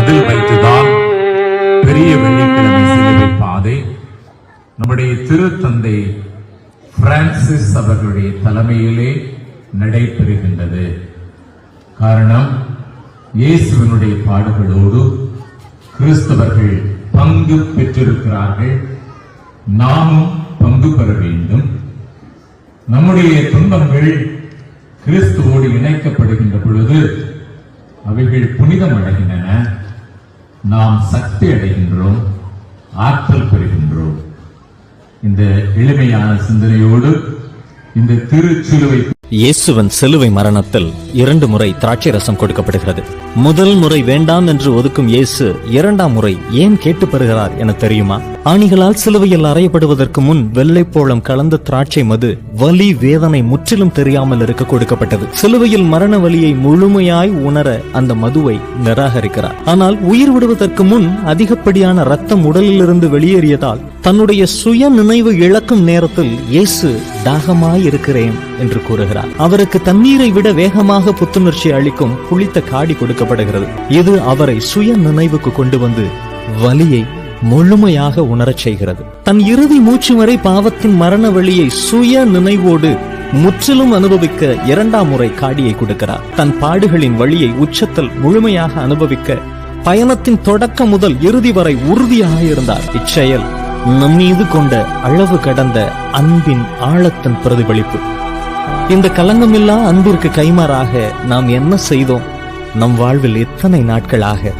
அதில் வைத்துதான் பெரிய வெள்ளிக்கிழமை சிலுவை பாதை. நம்முடைய திருத்தந்தை பிரான்சிஸ் அவர்களுடைய தலைமையிலே நடைபெறுகின்றது. காரணம் இயேசுவனுடைய பாடுகளோடு கிறிஸ்தவர்கள் பங்கு பெற்றிருக்கிறார்கள். நாமும் பங்கு பெற வேண்டும். நம்முடைய துன்பங்கள் கிறிஸ்துவோடு இணைக்கப்படுகின்ற பொழுது அவைகள் புனிதம் அடைகின்றன நாம் சக்தி அடைகின்றோம் ஆற்றல் பெறுகின்றோம். இந்த எளிமையான சிந்தனையோடு இந்த திருச்சிலுவை இயேசுவன் சிலுவை மரணத்தில் இரண்டு முறை திராட்சை ரசம் கொடுக்கப்படுகிறது. முதல் முறை வேண்டாம் என்று ஒதுக்கும் இயேசு இரண்டாம் முறை ஏன் கேட்டு பெறுகிறார் என தெரியுமா? ஆணிகளால் சிலுவையில் அறையப்படுவதற்கு முன் வெள்ளைப்போளம் கலந்த திராட்சை மது வலி வேதனை முற்றிலும் தெரியாமல் இருக்க கொடுக்கப்பட்டது. சிலுவையில் மரண வலியை முழுமையாய் உணர அந்த மதுவை நிராகரிக்கிறார். ஆனால் உயிர் விடுவதற்கு முன் அதிகப்படியான ரத்தம் உடலிலிருந்து வெளியேறியதால் தன்னுடைய சுய நினைவு இழக்கும் நேரத்தில் இயேசு தாகமாய் இருக்கிறேன் என்று கூறுகிறார். அவருக்கு தண்ணீரை விட வேகமாக புத்துணர்ச்சி அளிக்கும் புளித்த காடி கொடுக்கப்படுகிறது. இது அவரை சுய நினைவுக்கு கொண்டு வந்து வலியை முழுமையாக உணரச் செய்கிறது. தன் இறுதி மூச்சு வரை பாவத்தின் மரண வழியை சுய நினைவோடு முற்றிலும் அனுபவிக்க இரண்டாம் முறை காடியை கொடுக்கிறார். தன் பாடுகளின் வழியை உச்சத்தில் முழுமையாக அனுபவிக்க பயணத்தின் தொடக்கம் முதல் இறுதி வரை உறுதியாக இருந்தார். இச்செயல் நம் மீது கொண்ட அளவு கடந்த அன்பின் ஆழத்தின் பிரதிபலிப்பு. இந்த கலங்கமில்லா அன்பிற்கு கைமாறாக நாம் என்ன செய்தோம்? நம் வாழ்வில் எத்தனை நாட்களாக?